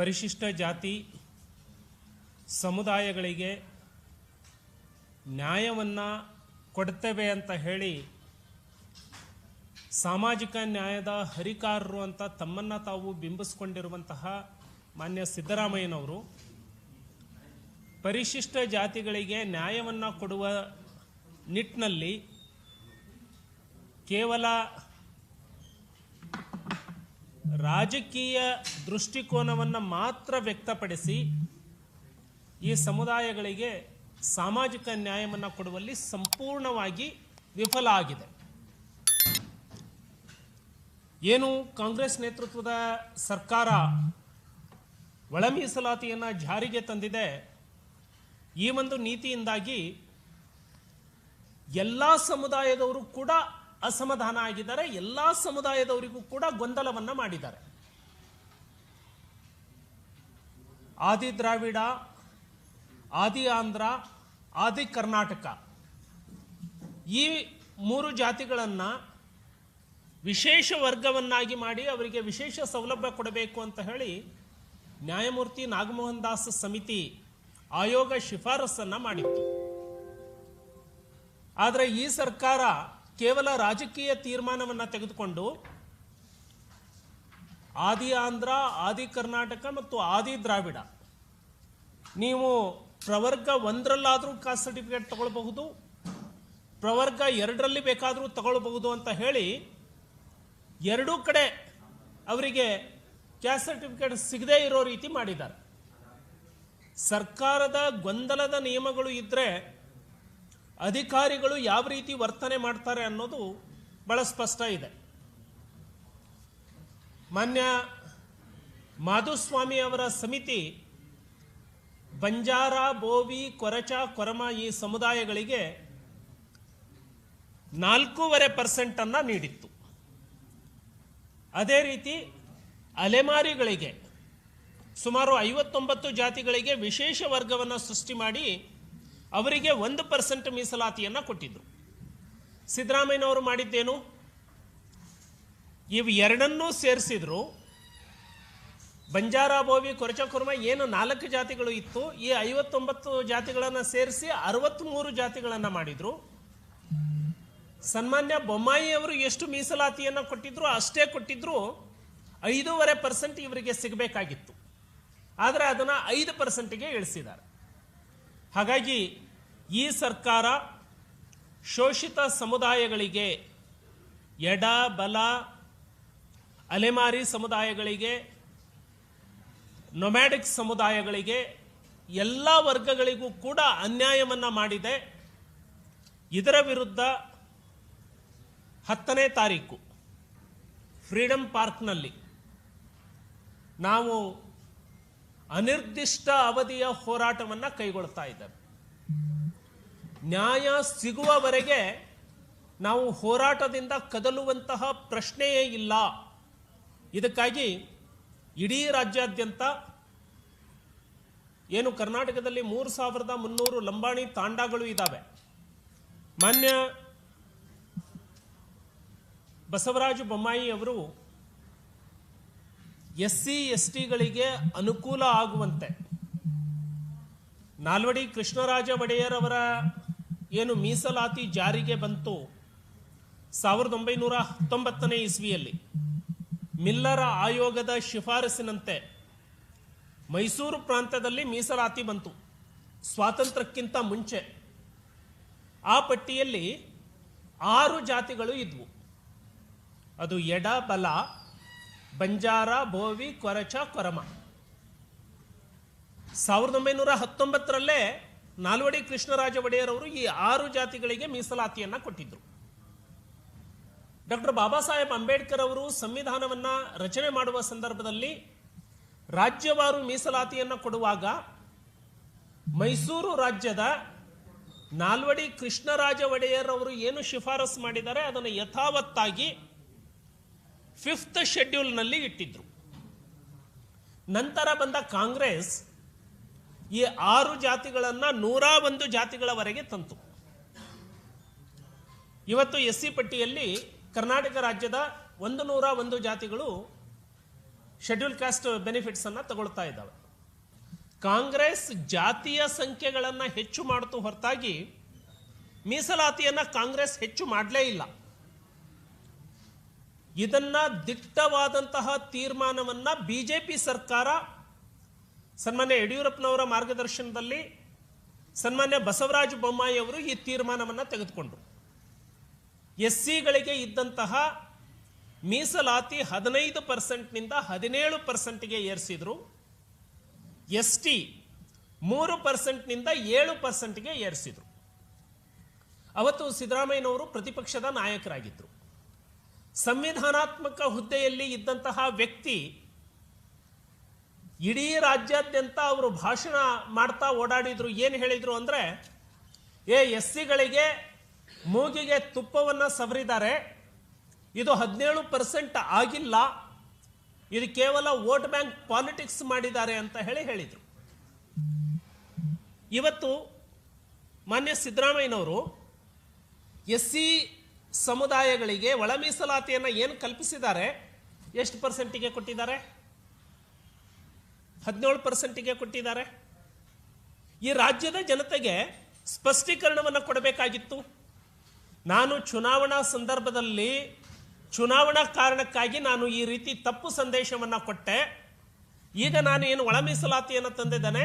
ಪರಿಶಿಷ್ಟ ಜಾತಿ ಸಮುದಾಯಗಳಿಗೆ ನ್ಯಾಯವನ್ನು ಕೊಡ್ತೇವೆ ಅಂತ ಹೇಳಿ ಸಾಮಾಜಿಕ ನ್ಯಾಯದ ಹರಿಕಾರರು ಅಂತ ತಮ್ಮನ್ನು ತಾವು ಬಿಂಬಿಸ್ಕೊಂಡಿರುವಂತಹ ಮಾನ್ಯ ಸಿದ್ದರಾಮಯ್ಯನವರು ಪರಿಶಿಷ್ಟ ಜಾತಿಗಳಿಗೆ ನ್ಯಾಯವನ್ನು ಕೊಡುವ ನಿಟ್ಟಿನಲ್ಲಿ ಕೇವಲ ರಾಜಕೀಯ ದೃಷ್ಟಿಕೋನವನ್ನು ಮಾತ್ರ ವ್ಯಕ್ತಪಡಿಸಿ ಈ ಸಮುದಾಯಗಳಿಗೆ ಸಾಮಾಜಿಕ ನ್ಯಾಯವನ್ನು ಕೊಡುವಲ್ಲಿ ಸಂಪೂರ್ಣವಾಗಿ ವಿಫಲ ಆಗಿದೆ. ಏನು ಕಾಂಗ್ರೆಸ್ ನೇತೃತ್ವದ ಸರ್ಕಾರ ಒಳ ಮೀಸಲಾತಿಯನ್ನು ಜಾರಿಗೆ ತಂದಿದೆ, ಈ ಒಂದು ನೀತಿಯಿಂದಾಗಿ ಎಲ್ಲ ಸಮುದಾಯದವರು ಕೂಡ ಅಸಮಾಧಾನ ಆಗಿದ್ದಾರೆ, ಎಲ್ಲ ಸಮುದಾಯದವರಿಗೂ ಕೂಡ ಗೊಂದಲವನ್ನು ಮಾಡಿದ್ದಾರೆ. ಆದಿ ದ್ರಾವಿಡ, ಆದಿ ಆಂಧ್ರ, ಆದಿ ಕರ್ನಾಟಕ ಈ ಮೂರು ಜಾತಿಗಳನ್ನು ವಿಶೇಷ ವರ್ಗವನ್ನಾಗಿ ಮಾಡಿ ಅವರಿಗೆ ವಿಶೇಷ ಸೌಲಭ್ಯ ಕೊಡಬೇಕು ಅಂತ ಹೇಳಿ ನ್ಯಾಯಮೂರ್ತಿ ನಾಗಮೋಹನ್ ದಾಸ್ ಸಮಿತಿ ಆಯೋಗ ಶಿಫಾರಸನ್ನು ಮಾಡಿತ್ತು. ಆದರೆ ಈ ಸರ್ಕಾರ ಕೇವಲ ರಾಜಕೀಯ ತೀರ್ಮಾನವನ್ನು ತೆಗೆದುಕೊಂಡು ಆದಿ ಆಂಧ್ರ, ಆದಿ ಕರ್ನಾಟಕ ಮತ್ತು ಆದಿ ದ್ರಾವಿಡ. ನೀವು ಪ್ರವರ್ಗ ಒಂದರಲ್ಲಾದರೂ ಕಾಸ್ಟ್ ಸರ್ಟಿಫಿಕೇಟ್ ತಗೊಳ್ಬಹುದು, ಪ್ರವರ್ಗ ಎರಡರಲ್ಲಿ ಬೇಕಾದರೂ ತಗೊಳ್ಬಹುದು ಅಂತ ಹೇಳಿ ಎರಡೂ ಕಡೆ ಅವರಿಗೆ ಕ್ಯಾಸ್ಟ್ ಸರ್ಟಿಫಿಕೇಟ್ ಸಿಗದೇ ಇರೋ ರೀತಿ ಮಾಡಿದ್ದಾರೆ. ಸರ್ಕಾರದ ಗೊಂದಲದ ನಿಯಮಗಳು ಇದ್ದರೆ ಅಧಿಕಾರಿಗಳು ಯಾವ ರೀತಿ ವರ್ತನೆ ಮಾಡ್ತಾರೆ ಅನ್ನೋದು ಬಹಳ ಸ್ಪಷ್ಟ ಇದೆ. ಮಾನ್ಯ ಮಾಧುಸ್ವಾಮಿ ಅವರ ಸಮಿತಿ ಬಂಜಾರ, ಬೋವಿ, ಕೊರಚ, ಕೊರಮ ಈ ಸಮುದಾಯಗಳಿಗೆ ನಾಲ್ಕೂವರೆ ಪರ್ಸೆಂಟನ್ನು ನೀಡಿತ್ತು. ಅದೇ ರೀತಿ ಅಲೆಮಾರಿಗಳಿಗೆ ಸುಮಾರು ಐವತ್ತೊಂಬತ್ತು ಜಾತಿಗಳಿಗೆ ವಿಶೇಷ ವರ್ಗವನ್ನು ಸೃಷ್ಟಿ ಮಾಡಿ ಅವರಿಗೆ ಒಂದು ಪರ್ಸೆಂಟ್ ಮೀಸಲಾತಿಯನ್ನು ಕೊಟ್ಟಿದ್ದರು ಸಿದ್ದರಾಮಯ್ಯನವರು ಮಾಡಿದ್ದೇನು? ಇವು ಎರಡನ್ನೂ ಸೇರಿಸಿದ್ರು. ಬಂಜಾರ, ಬೋವಿ, ಕೊರಚ, ಕುರ್ಮ ಏನು ನಾಲ್ಕು ಜಾತಿಗಳು ಇತ್ತು, ಈ ಐವತ್ತೊಂಬತ್ತು ಜಾತಿಗಳನ್ನು ಸೇರಿಸಿ ಅರವತ್ತ್ಮೂರು ಜಾತಿಗಳನ್ನು ಮಾಡಿದ್ರು. ಸನ್ಮಾನ್ಯ ಬೊಮ್ಮಾಯಿ ಅವರು ಎಷ್ಟು ಮೀಸಲಾತಿಯನ್ನು ಕೊಟ್ಟಿದ್ರು? ಅಷ್ಟೇ ಕೊಟ್ಟಿದ್ರು, ಐದೂವರೆ ಪರ್ಸೆಂಟ್ ಇವರಿಗೆ ಸಿಗಬೇಕಾಗಿತ್ತು. ಆದರೆ ಅದನ್ನು ಐದು ಪರ್ಸೆಂಟಿಗೆ ಇಳಿಸಿದ್ದಾರೆ. ಹಾಗಾಗಿ ಈ ಸರ್ಕಾರ ಶೋಷಿತ ಸಮುದಾಯಗಳಿಗೆ ಎಡ, ಬಲ, ಅಲೆಮಾರಿ ಸಮುದಾಯಗಳಿಗೆ ನೊಮ್ಯಾಡಿಕ್ ಸಮುದಾಯಗಳಿಗೆ ಎಲ್ಲ ವರ್ಗಗಳಿಗೂ ಕೂಡ ಅನ್ಯಾಯವನ್ನು ಮಾಡಿದೆ. ಇದರ ವಿರುದ್ಧ ಹತ್ತನೇ ತಾರೀಕು ಫ್ರೀಡಂ ಪಾರ್ಕ್ನಲ್ಲಿ ನಾವು ಅನಿರ್ದಿಷ್ಟ ಅವಧಿಯ ಹೋರಾಟವನ್ನು ಕೈಗೊಳ್ತಾ ಇದ್ದಾರೆ. ನ್ಯಾಯ ಸಿಗುವವರೆಗೆ ನಾವು ಹೋರಾಟದಿಂದ ಕದಲುವಂತಹ ಪ್ರಶ್ನೆಯೇ ಇಲ್ಲ. ಇದಕ್ಕಾಗಿ ಇಡೀ ರಾಜ್ಯಾದ್ಯಂತ ಏನು ಕರ್ನಾಟಕದಲ್ಲಿ ಮೂರು ಸಾವಿರದ ಮುನ್ನೂರು ಲಂಬಾಣಿ ತಾಂಡಗಳು ಇದ್ದಾವೆ ಮಾನ್ಯ ಬಸವರಾಜು ಬೊಮ್ಮಾಯಿ ಅವರು ಎಸ್ ಸಿ ಎಸ್ ಟಿಗಳಿಗೆ ಅನುಕೂಲ ಆಗುವಂತೆ. ನಾಲ್ವಡಿ ಕೃಷ್ಣರಾಜ ಒಡೆಯರ್ ಅವರ ಏನು ಮೀಸಲಾತಿ ಜಾರಿಗೆ ಬಂತು ಸಾವಿರದ ಒಂಬೈನೂರ ಹತ್ತೊಂಬತ್ತನೇ ಇಸ್ವಿಯಲ್ಲಿ. ಮಿಲ್ಲರ ಆಯೋಗದ ಶಿಫಾರಸಿನಂತೆ ಮೈಸೂರು ಪ್ರಾಂತದಲ್ಲಿ ಮೀಸಲಾತಿ ಬಂತು. ಸ್ವಾತಂತ್ರ್ಯಕ್ಕಿಂತ ಮುಂಚೆ. ಆ ಪಟ್ಟಿಯಲ್ಲಿ ಆರು ಜಾತಿಗಳು ಇದ್ವು. ಅದು ಎಡ, ಬಲ ಬಂಜಾರ ಭೋವಿ ಕೊರಚ, ಕೊರಮ. ಸಾವಿರದ ಒಂಬೈನೂರ ಹತ್ತೊಂಬತ್ತರಲ್ಲೇ ನಾಲ್ವಡಿ ಕೃಷ್ಣರಾಜ ಒಡೆಯರ್ ಅವರು ಈ ಆರು ಜಾತಿಗಳಿಗೆ ಮೀಸಲಾತಿಯನ್ನ ಕೊಟ್ಟಿದ್ದರು ಡಾಕ್ಟರ್ ಬಾಬಾ ಸಾಹೇಬ್ ಅಂಬೇಡ್ಕರ್ ಅವರು ಸಂವಿಧಾನವನ್ನ ರಚನೆ ಮಾಡುವ ಸಂದರ್ಭದಲ್ಲಿ ರಾಜ್ಯವಾರು ಮೀಸಲಾತಿಯನ್ನು ಕೊಡುವಾಗ ಮೈಸೂರು ರಾಜ್ಯದ ನಾಲ್ವಡಿ ಕೃಷ್ಣರಾಜ ಒಡೆಯರ್ ಅವರು ಏನು ಶಿಫಾರಸು ಮಾಡಿದ್ದಾರೆ, ಅದನ್ನು ಯಥಾವತ್ತಾಗಿ ಫಿಫ್ತ್ ಶೆಡ್ಯೂಲ್ನಲ್ಲಿ ಇಟ್ಟಿದ್ರು. ನಂತರ ಬಂದ ಕಾಂಗ್ರೆಸ್ ಈ ಆರು ಜಾತಿಗಳನ್ನು ನೂರ ಒಂದು ಜಾತಿಗಳವರೆಗೆ ತಂತು. ಇವತ್ತು ಎಸ್ ಸಿ ಪಟ್ಟಿಯಲ್ಲಿ ಕರ್ನಾಟಕ ರಾಜ್ಯದ ಒಂದು ನೂರ ಒಂದು ಜಾತಿಗಳು ಶೆಡ್ಯೂಲ್ ಕ್ಯಾಸ್ಟ್ ಬೆನಿಫಿಟ್ಸ್ ಅನ್ನ ತಗೊಳ್ತಾ ಇದ್ದಾವೆ. ಕಾಂಗ್ರೆಸ್ ಜಾತಿಯ ಸಂಖ್ಯೆಗಳನ್ನು ಹೆಚ್ಚು ಮಾಡಿತು ಹೊರತಾಗಿ ಮೀಸಲಾತಿಯನ್ನ ಕಾಂಗ್ರೆಸ್ ಹೆಚ್ಚು ಮಾಡಲೇ ಇಲ್ಲ. ಇದನ್ನ ದಿಟ್ಟವಾದಂತಹ ತೀರ್ಮಾನವನ್ನ ಬಿಜೆಪಿ ಸರ್ಕಾರ ಸನ್ಮಾನ್ಯ ಯಡಿಯೂರಪ್ಪನವರ ಮಾರ್ಗದರ್ಶನದಲ್ಲಿ ಸನ್ಮಾನ್ಯ ಬಸವರಾಜ ಬೊಮ್ಮಾಯಿ ಅವರು ಈ ತೀರ್ಮಾನವನ್ನು ತೆಗೆದುಕೊಂಡರು. ಎಸ್ ಸಿಗಳಿಗೆ ಇದ್ದಂತಹ ಮೀಸಲಾತಿ ಹದಿನೈದು ಪರ್ಸೆಂಟ್ನಿಂದ ಹದಿನೇಳು ಪರ್ಸೆಂಟ್ಗೆ ಏರಿಸಿದ್ರು. ಎಸ್ ಟಿ ಮೂರು ಪರ್ಸೆಂಟ್ನಿಂದ ಏಳು ಪರ್ಸೆಂಟ್ಗೆ ಏರಿಸಿದ್ರು. ಅವತ್ತು ಸಿದ್ದರಾಮಯ್ಯನವರು ಪ್ರತಿಪಕ್ಷದ ನಾಯಕರಾಗಿದ್ದರು ಸಂವಿಧಾನಾತ್ಮಕ ಹುದ್ದೆಯಲ್ಲಿ ಇದ್ದಂತಹ ವ್ಯಕ್ತಿ ಇಡೀ ರಾಜ್ಯಾದ್ಯಂತ ಅವರು ಭಾಷಣ ಮಾಡ್ತಾ ಓಡಾಡಿದ್ರು. ಏನು ಹೇಳಿದ್ರು ಅಂದರೆ, ಏ ಎಸ್ ಸಿಗಳಿಗೆ ಮೂಗಿಗೆ ತುಪ್ಪವನ್ನು ಸವರಿದ್ದಾರೆ. ಇದು ಹದಿನೇಳು ಪರ್ಸೆಂಟ್ ಆಗಿಲ್ಲ. ಇದು ಕೇವಲ ವೋಟ್ ಬ್ಯಾಂಕ್ ಪಾಲಿಟಿಕ್ಸ್ ಮಾಡಿದ್ದಾರೆ ಅಂತ ಹೇಳಿ ಹೇಳಿದರು. ಇವತ್ತು ಮಾನ್ಯ ಸಿದ್ದರಾಮಯ್ಯನವರು ಎಸ್ ಸಿ ಸಮುದಾಯಗಳಿಗೆ ಒಳ ಮೀಸಲಾತಿಯನ್ನು ಏನು ಕಲ್ಪಿಸಿದ್ದಾರೆ? ಎಷ್ಟು ಪರ್ಸೆಂಟಿಗೆ ಕೊಟ್ಟಿದ್ದಾರೆ? ಹದಿನೇಳು ಪರ್ಸೆಂಟಿಗೆ ಕೊಟ್ಟಿದ್ದಾರೆ. ಈ ರಾಜ್ಯದ ಜನತೆಗೆ ಸ್ಪಷ್ಟೀಕರಣವನ್ನು ಕೊಡಬೇಕಾಗಿತ್ತು. ನಾನು ಚುನಾವಣಾ ಸಂದರ್ಭದಲ್ಲಿ ಚುನಾವಣಾ ಕಾರಣಕ್ಕಾಗಿ ನಾನು ಈ ರೀತಿ ತಪ್ಪು ಸಂದೇಶವನ್ನು ಕೊಟ್ಟೆ. ಈಗ ನಾನು ಏನು ಒಳ ಮೀಸಲಾತಿಯನ್ನು ತಂದಿದ್ದೇನೆ?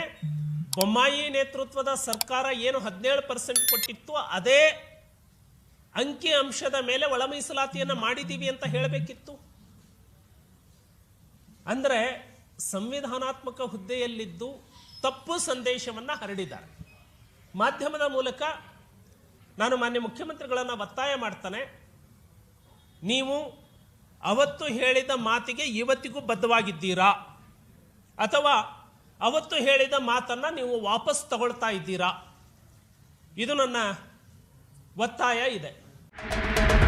ಬೊಮ್ಮಾಯಿ ನೇತೃತ್ವದ ಸರ್ಕಾರ ಏನು ಹದಿನೇಳು ಪರ್ಸೆಂಟ್ ಕೊಟ್ಟಿತ್ತು ಅದೇ ಅಂಕಿ ಅಂಶದ ಮೇಲೆ ಒಳ ಮೀಸಲಾತಿಯನ್ನು ಮಾಡಿದ್ದೀವಿ ಅಂತ ಹೇಳಬೇಕಿತ್ತು. ಅಂದರೆ ಸಂವಿಧಾನಾತ್ಮಕ ಹುದ್ದೆಯಲ್ಲಿದ್ದು ತಪ್ಪು ಸಂದೇಶವನ್ನು ಹರಡಿದ್ದಾರೆ. ಮಾಧ್ಯಮದ ಮೂಲಕ ನಾನು ಮಾನ್ಯ ಮುಖ್ಯಮಂತ್ರಿಗಳನ್ನು ಒತ್ತಾಯ ಮಾಡ್ತಾನೆ. ನೀವು ಅವತ್ತು ಹೇಳಿದ ಮಾತಿಗೆ ಇವತ್ತಿಗೂ ಬದ್ಧವಾಗಿದ್ದೀರಾ? ಅಥವಾ ಅವತ್ತು ಹೇಳಿದ ಮಾತನ್ನ ನೀವು ವಾಪಸ್ ತಗೊಳ್ತಾ ಇದ್ದೀರಾ? ಇದು ನನ್ನ ಒತ್ತಾಯ ಇದೆ. Thank you.